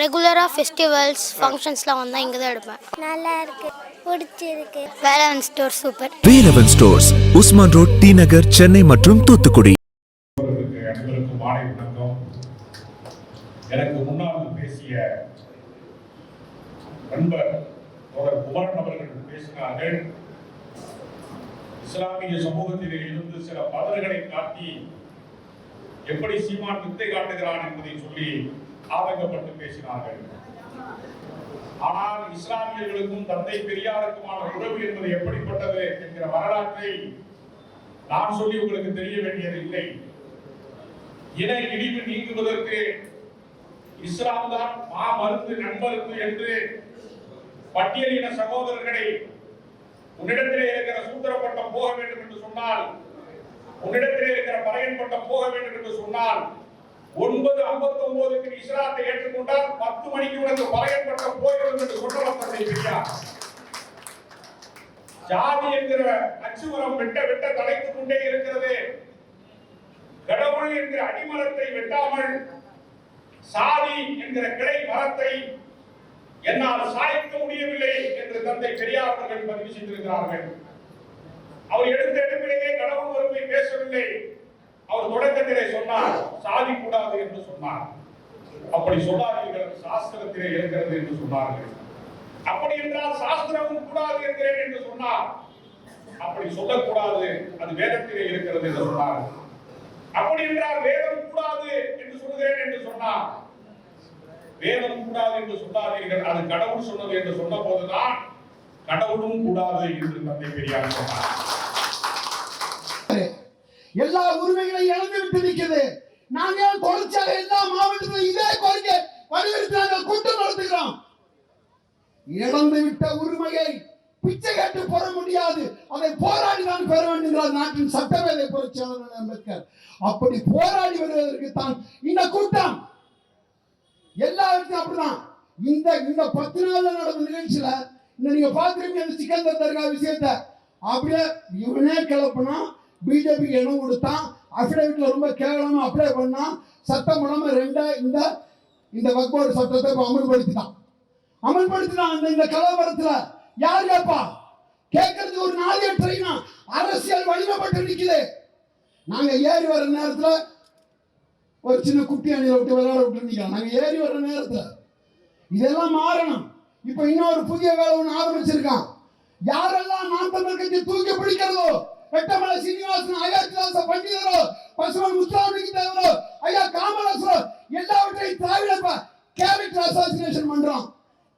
ரெகுலராக ஃபெஸ்டிவல்ஸ் ஃபங்க்ஷன்ஸ்லாம் வந்தால் இங்கே தான் எடுப்பேன். நல்லா இருக்கு. பிடிச்சிருக்கு. Velavan store super Velavan stores Usman road T Nagar Chennai மற்றும் தூத்துக்குடி. எனக்கு முன்னால் பேசிய நண்பர் தோழர் குமரன் அவர்கள் பேசினார்கள். இஸ்லாமிய சமூகத்திலே இருந்து சில பதறுகளை காட்டி எப்படி சீமான் வித்தை காட்டுகிறான் என்பதை சொல்லி ஆதங்கப்பட்டு பேசினார்கள். ஆனால் இஸ்லாமியர்களுக்கும் தந்தை பெரியாருக்குமான உறவு என்பது எப்படிப்பட்டது என்கிற வரலாற்றை நான் சொல்லி உங்களுக்கு தெரிய வேண்டியது இல்லை. இன இழிவு நீங்குவதற்கு இஸ்லாம் தான் மா மருந்து நண்பருக்கு என்று பட்டியலின சகோதரர்களை உன்னிடத்திலே இருக்கிற சூத்திர பட்டம் போக வேண்டும் என்று சொன்னால் உன்னிடத்திலே இருக்கிற பறையன் பட்டம் போக வேண்டும் என்று சொன்னால் ஒன்பது ஐம்பத்தி ஒன்பதுக்கு இஸ்லாத்தை ஏற்றுக்கொண்டால் பத்து மணிக்கு உனக்கு பறையன் போயிடும் போய்விடும் என்று சொன்னவர் பெரியார். ஜாதி என்கிற அச்சுமரம் வெட்ட வெட்ட தலைத்துக் கொண்டே இருக்கிறது. கடவுள் என்கிற அடிமரத்தை வெட்டாமல் சாதி என்கிற கிளை மரத்தை என்னால் சாய்க்க முடியவில்லை என்று தந்தை பெரியார் அவர்கள் பதிவு செய்திருக்கிறார்கள். அவர் எடுத்த எடுப்பிலேயே கடவுள் ஒருமை பேசவில்லை. அவர் தொடக்கத்திலே சொன்னார் சாதி கூடாது என்று சொன்னார். அப்படி சொல்லாதீர்கள் சாஸ்திரத்திலே இருக்கிறது என்று சொன்னார்கள். அப்படி என்றால் சாஸ்திரமும் கூடாது என்கிறேன் என்று சொன்னார். அப்படி சொல்லக்கூடாது அது வேதத்திலே இருக்கிறது என்று சொன்னார். அப்படி என்றால் வேதம் கூடாது என்று சொல்கிறேன் என்று சொன்னார். வேதம் கூடாது என்று சொல்லாதீர்கள் அது கடவுள் சொன்னது என்று சொன்ன போதுதான் கடவுளும் கூடாது என்று தந்தை பெரியார் சொன்னார். எல்லா உரிமைகளையும் இழந்துவிட்டு விட்டு நாங்கள் தொடர்ச்சியாக எல்லா மாவட்டத்திலும் இதே கோரிக்கை வலியுறுத்தி நாங்கள் கூட்டம் நடத்துகிறோம். இழந்துவிட்ட உரிமையை பிச்சை கேட்டு பெற முடியாது. அதை போராடி தான் பெற வேண்டும் நாட்டின் சட்டவேலை புரட்சியாளர் அம்பேத்கர். அப்படி போராடி வருவதற்கு தான் இந்த கூட்டம். எல்லா இடத்தையும் அப்படிதான். இந்த இந்த பத்து நாள்ல நடந்த நிகழ்ச்சியில இந்த நீங்க பாத்துருக்கீங்க இந்த சிக்கந்தர் தர்கா விஷயத்த. அப்படியே இவனே கிளப்புனா பிஜேபிக்கு இடம் கொடுத்தான் அஃபிடேவிட்ல ரொம்ப கேவலமா அப்ளை பண்ணான் சட்டம் மூலமா ரெண்டா இந்த இந்த வக்போர்டு சட்டத்தை அமல்படுத்தினான் அமல்படுத்தினான் அந்த இந்த கலவரத்துல யார் கேப்பா? கேட்கறது ஒரு நாலு ட்ரெயினா அரசியல் வலிமைப்பட்டு நிக்குது. நாங்க ஏறி வர நேரத்துல ஒரு சின்ன குட்டி அணியில விட்டு விளையாட விட்டு நிக்கலாம் நாங்க ஏறி வர நேரத்துல இதெல்லாம் மாறணும். இப்ப இன்னொரு புதிய வேலை ஒன்று ஆரம்பிச்சிருக்கான். யாரெல்லாம் நான் தமிழ் கட்சி தூக்கி பிடிக்கிறதோ வெட்டமலை சீனிவாசன் அயோத்தியாச பண்டிதரோ பசுமன் முத்துராமலிங்க தேவரோ ஐயா காமராசரோ எல்லாவற்றையும் திராவிட கேரக்டர் அசாசினேஷன் பண்றோம்.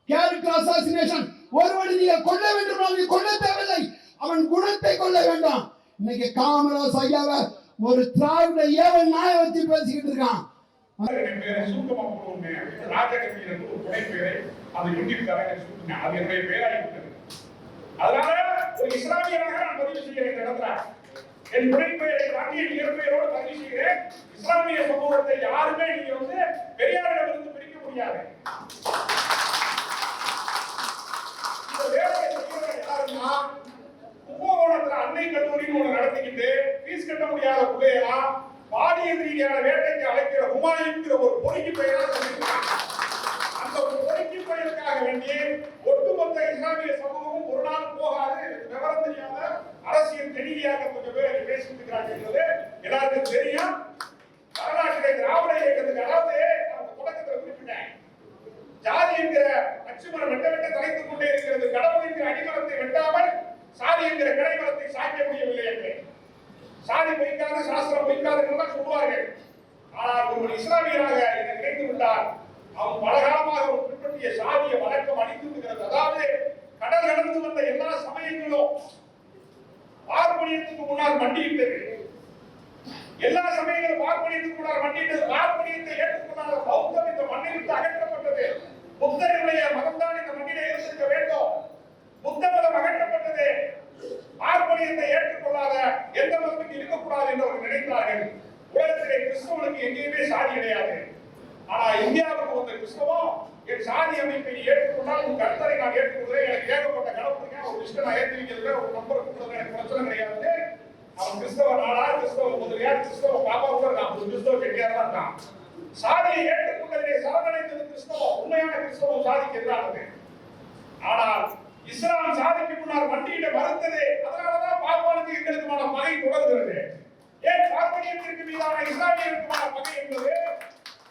கேரக்டர் அசாசினேஷன் ஒருவனை நீங்க கொல்ல வேண்டும் நீ கொல்ல தேவையில்லை. அவன் குணத்தை கொல்ல வேண்டாம். இன்னைக்கு காமராஜ் ஐயாவை ஒரு திராவிட ஏவல் நாய வச்சு பேசிக்கிட்டு இருக்கான். என் ராஜகட்சி என்று ஒரு துணை பேரை அது யூடியூப்காரங்க சுட்டுங்க அது என்னுடைய பேராகிவிட்டது அதனால ஒரு இஸ்லாமியராக நான் பதிவு செய்கிறேன் இந்த இடத்துல என் துணை தாண்டி என் இயற்பெயரோடு பதிவு செய்கிறேன். இஸ்லாமிய சமூகத்தை யாருமே நீங்க வந்து பெரியாரிடமிருந்து பிரிக்க முடியாது. இந்த கும்பகோணத்துல அன்னை கல்லூரின்னு ஒண்ணு நடத்திக்கிட்டு ஃபீஸ் கட்ட முடியாத புகையெல்லாம் பாலியல் ரீதியான வேட்டைக்கு அழைக்கிற ஹுமாயுங்கிற ஒரு பொறிக்கு பெயரா அந்த ஒரு பெயருக்காக வேண்டி ஒட்டுமொத்த இஸ்லாமிய சமூகமும் ஒரு நாள் போகாது. விவரம் தெரியாத அரசியல் தெளிவியாக கொஞ்சம் பேர் பேசிட்டு என்பது எல்லாருக்கும் தெரியும். வரலாற்றிலே திராவிட இயக்கத்துக்கு அதாவது அந்த தொடக்கத்தில் குறிப்பிட்டேன். ஜாதி என்கிற அச்சுமரம் வெட்ட வெட்ட தலைத்துக் கொண்டே இருக்கிறது கடவுள் என்கிற அடிமரத்தை வெட்டாமல் சாதி என்கிற கிடைமரத்தை சாய்க்க முடியவில்லை என்று. சாதி பொய்க்காத சாஸ்திரம் பொய்க்காது என்றுதான் சொல்வார்கள் ஆனால் ஒருவர் இஸ்லாமியராக என்னை நினைத்து விட்டார் அவன் பலகாலமாக ஒரு பின்பற்றிய சாதிய வழக்கம் அழிந்து விடுகிறது. அதாவது கடல் கடந்து வந்த எல்லா சமயங்களும் ஆறு பார்ப்பனியத்துக்கு முன்னால் மண்டியிட்டது. எல்லா சமயங்களும் பார்ப்பனியத்துக்கு முன்னால் மண்டியிட்டது. பார்ப்பனியத்தை ஏற்றுக்கொண்டாத பௌத்தம் இந்த மண்ணை விட்டு அகற்றப்பட்டது. புத்தருடைய மதம்தான் இந்த மண்ணிலே இருந்திருக்க வேண்டும். புத்த மதம் அகற்றப்பட்டது. பார்ப்பனியத்தை ஏற்றுக்கொள்ளாத இருக்கக்கூடாது என்று அவர்கள் நினைத்தார்கள் உலகத்திலே கிறிஸ்தவனுக்கு எங்கேயுமே சாதி கிடையாது ஆனா இந்தியாவுக்கு வந்த கிறிஸ்தவம் என் சாதி அமைப்பை நீ ஏற்றுக்கொண்டால் உன் கருத்தரை நான் ஏற்றுக்கொள்கிறேன் எனக்கு ஏகப்பட்ட கடவுளுங்க ஒரு லிஸ்ட்டை நான் ஏற்றி வைக்கிறதுல ஒரு நம்பர் கொடுக்குறது எனக்கு பிரச்சனை கிடையாது அவன் கிறிஸ்தவ நாடா கிறிஸ்தவ முதலியார் கிறிஸ்தவ பாப்பா கூட இருக்கான் ஒரு கிறிஸ்தவ கெட்டியார் தான். இருக்கான் சாதியை ஏற்றுக்கொண்டதிலே சரணடைந்தது கிறிஸ்தவம். உண்மையான கிறிஸ்தவம் சாதிக்கு எதிரானது. ஆனால் இஸ்லாம் சாதிக்கு முன்னால் மண்டியிட மறுத்தது அதனாலதான் பார்ப்பானுக்கு எங்களுக்குமான பகை தொடர்கிறது. ஏன் பார்ப்பனியத்திற்கு மீதான இஸ்லாமியருக்குமான பகை என்பது?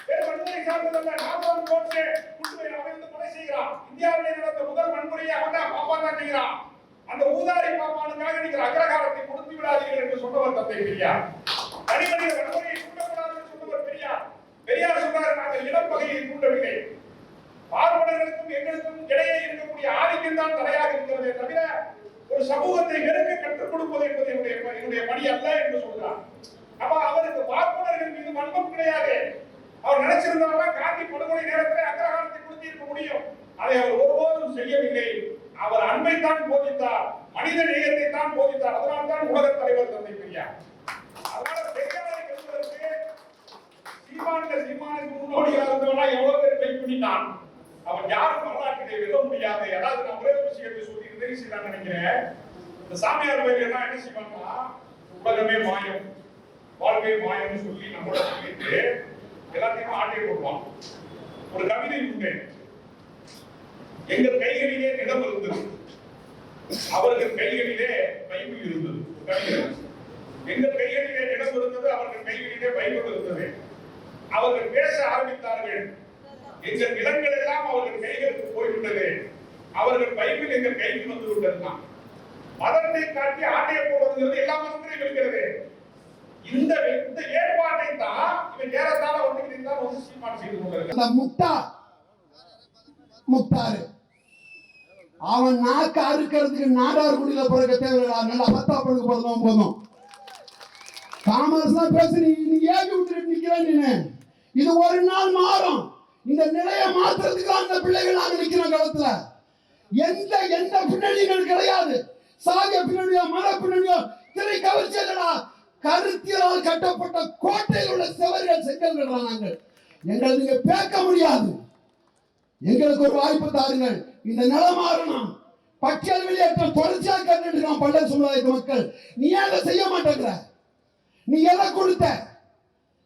வேறு வன்முறை சார்ந்ததல்ல நார்மன் கோட்ஸே குண்டுவை அவிழ்ந்து கொலை செய்கிறான். இந்தியாவிலே நடந்த முதல் வன்முறையை அவன் தான் பாப்பா தான் செய்கிறான். அந்த ஊதாரி பாப்பானுக்காக நீங்கள் அக்ரகாரத்தை கொடுத்து விடாதீர்கள் என்று சொன்னவர் தந்தை பெரியார். தனிமனித வன்முறையை தூண்டக்கூடாது என்று சொன்னவர் பெரியார். பெரியார் சொன்னார் நாங்கள் இனப்பகையை தூண்டவில்லை. பார்ப்பனர்களுக்கும் எங்களுக்கும் இடையே இருக்கக்கூடிய ஆதிக்கம் தான் தடையாக இருக்கிறதே தவிர ஒரு சமூகத்தை வெறுக்க கற்றுக் கொடுப்பது என்பது என்னுடைய என்னுடைய பணி அல்ல என்று சொல்கிறார் அப்ப அவருக்கு பார்ப்பனர்கள் மீது மன்பம் கிடையாது. அவர் நினைச்சிருந்தாலும் காந்தி படுகொலை நேரத்தில் அக்ரஹாரத்தை கொடுத்திருக்க முடியும். அதை அவர் ஒருபோதும் செய்யவில்லை. அவர் அன்பை தான் போதித்தார் மனித நேயத்தை தான் போதித்தார். அதனால் தான் உலக தலைவர் தந்தை பெரியார். அதனால பெரியாரை என்பதற்கு சீமானுக்கு சீமானுக்கு முன்னோடியாக இருந்தவனா எவ்வளவு பேர் கை பண்ணினான் அவன் யாரும் வரலாற்றிலே எழுத முடியாது. ஏதாவது நான் ஒரே விஷயத்தை சொல்லி நிறைவு செய்யலாம் நினைக்கிறேன். இந்த சாமியார் பயிர் என்ன செய்வாங்கன்னா உலகமே மாயம் வாழ்க்கை மாயம்னு சொல்லி நம்மளோட சொல்லிட்டு எல்லாத்தையும் ஆட்டை போடுவான். ஒரு கவிதை உண்டு. எங்கள் கைகளிலே நிலம் இருந்தது. அவர்கள் கைகளிலே பைபிள் இருந்தது. எங்கள் கைகளிலே நிலம் இருந்தது அவர்கள் கைகளிலே பைபிள் இருந்தது. அவர்கள் பேச ஆரம்பித்தார்கள். எங்கள் நிலங்கள் எல்லாம் அவர்கள் கைகளுக்கு போய்விட்டது. அவர்கள் பைபிள் எங்கள் கைக்கு வந்து விட்டதுதான். மதத்தை காட்டி ஆட்டைய போடுவதுங்கிறது எல்லா மதத்திலையும் இருக்கிறது. இந்த இந்த ஏற்பாட்டை தான் இவன் ஏறத்தாழ வந்து தான் வந்து சீமான் செய்து கொண்டிருக்கிறார் முக்தா முக்தாரு அவன் நாக்கு அறுக்கிறதுக்கு நாடார் குடியில பிறக்க தேவையில்லை. நல்லா பத்தா பழுக்கு போதும் போதும். காமர்ஸ் தான் பேச நீ நீ ஏகி விட்டுட்டு நிக்கிறேன் நீனு. இது ஒரு நாள் மாறும். இந்த நிலையை மாத்துறதுக்கு அந்த பிள்ளைகள் நாங்க நிக்கிறோம் காலத்துல. எந்த எந்த பின்னணிகள் கிடையாது. சாக பின்னணியோ மர பின்னணியோ திரை கவர்ச்சியலடா கருத்தியலால் கட்டப்பட்ட கோட்டையில் உள்ள செவர்கள் செங்கல்கள் நாங்கள். எங்களை நீங்க பேக்க முடியாது. எங்களுக்கு ஒரு வாய்ப்பு தாருங்கள். இந்த நிலம் மாறணும் பட்டியல் வெளியேற்றம் தொடர்ச்சியாக கேட்டுட்டு பள்ளம் சமுதாயத்து மக்கள். நீ ஏன் அதை செய்ய மாட்டேங்கிற? நீ எதை கொடுத்த?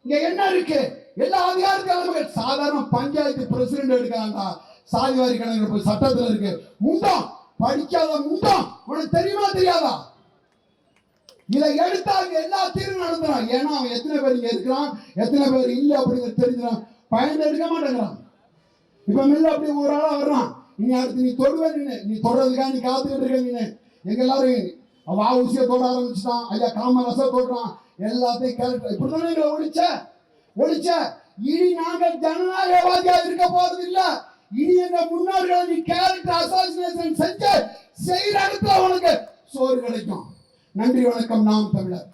இங்க என்ன இருக்கு? எல்லா அதிகாரத்தையும் சாதாரண பஞ்சாயத்து பிரசிடென்ட் எடுக்கிறாங்க சாதிவாரி கணக்கு சட்டத்தில் இருக்கு. முண்டம். படிக்காத முண்டம். உனக்கு தெரியுமா தெரியாதா? இதை எடுத்தா அங்க எல்லா தீர்வும் நடந்துறான் ஏன்னா அவன் எத்தனை பேர் இங்க இருக்கிறான்? எத்தனை பேர் இல்ல அப்படிங்கிறது தெரிஞ்சுறான் பயன் எடுக்க மாட்டேங்கிறான். இப்ப மில்ல அப்படி ஒரு ஆளா வர்றான். நீ அடுத்து நீ தொடுவே நீ தொடறதுக்காக நீ காத்துக்கிட்டு இருக்க நீ எங்க எல்லாரும் அவன் ஊசிய தொட ஆரம்பிச்சுட்டான். ஐயா காமரச தொடுறான். எல்லாத்தையும் கேரக்டர் இப்படிதானே எங்களை ஒழிச்ச? ஒழிச்ச? இனி நாங்கள் ஜனநாயகவாதியா இருக்க போறது இல்ல இனி எங்க முன்னோர்கள் நீ கேரக்டர் அசாசினேஷன் செஞ்ச செய்யற இடத்துல உனக்கு சோறு கிடைக்கும். நன்றி வணக்கம். நாம் தமிழர்.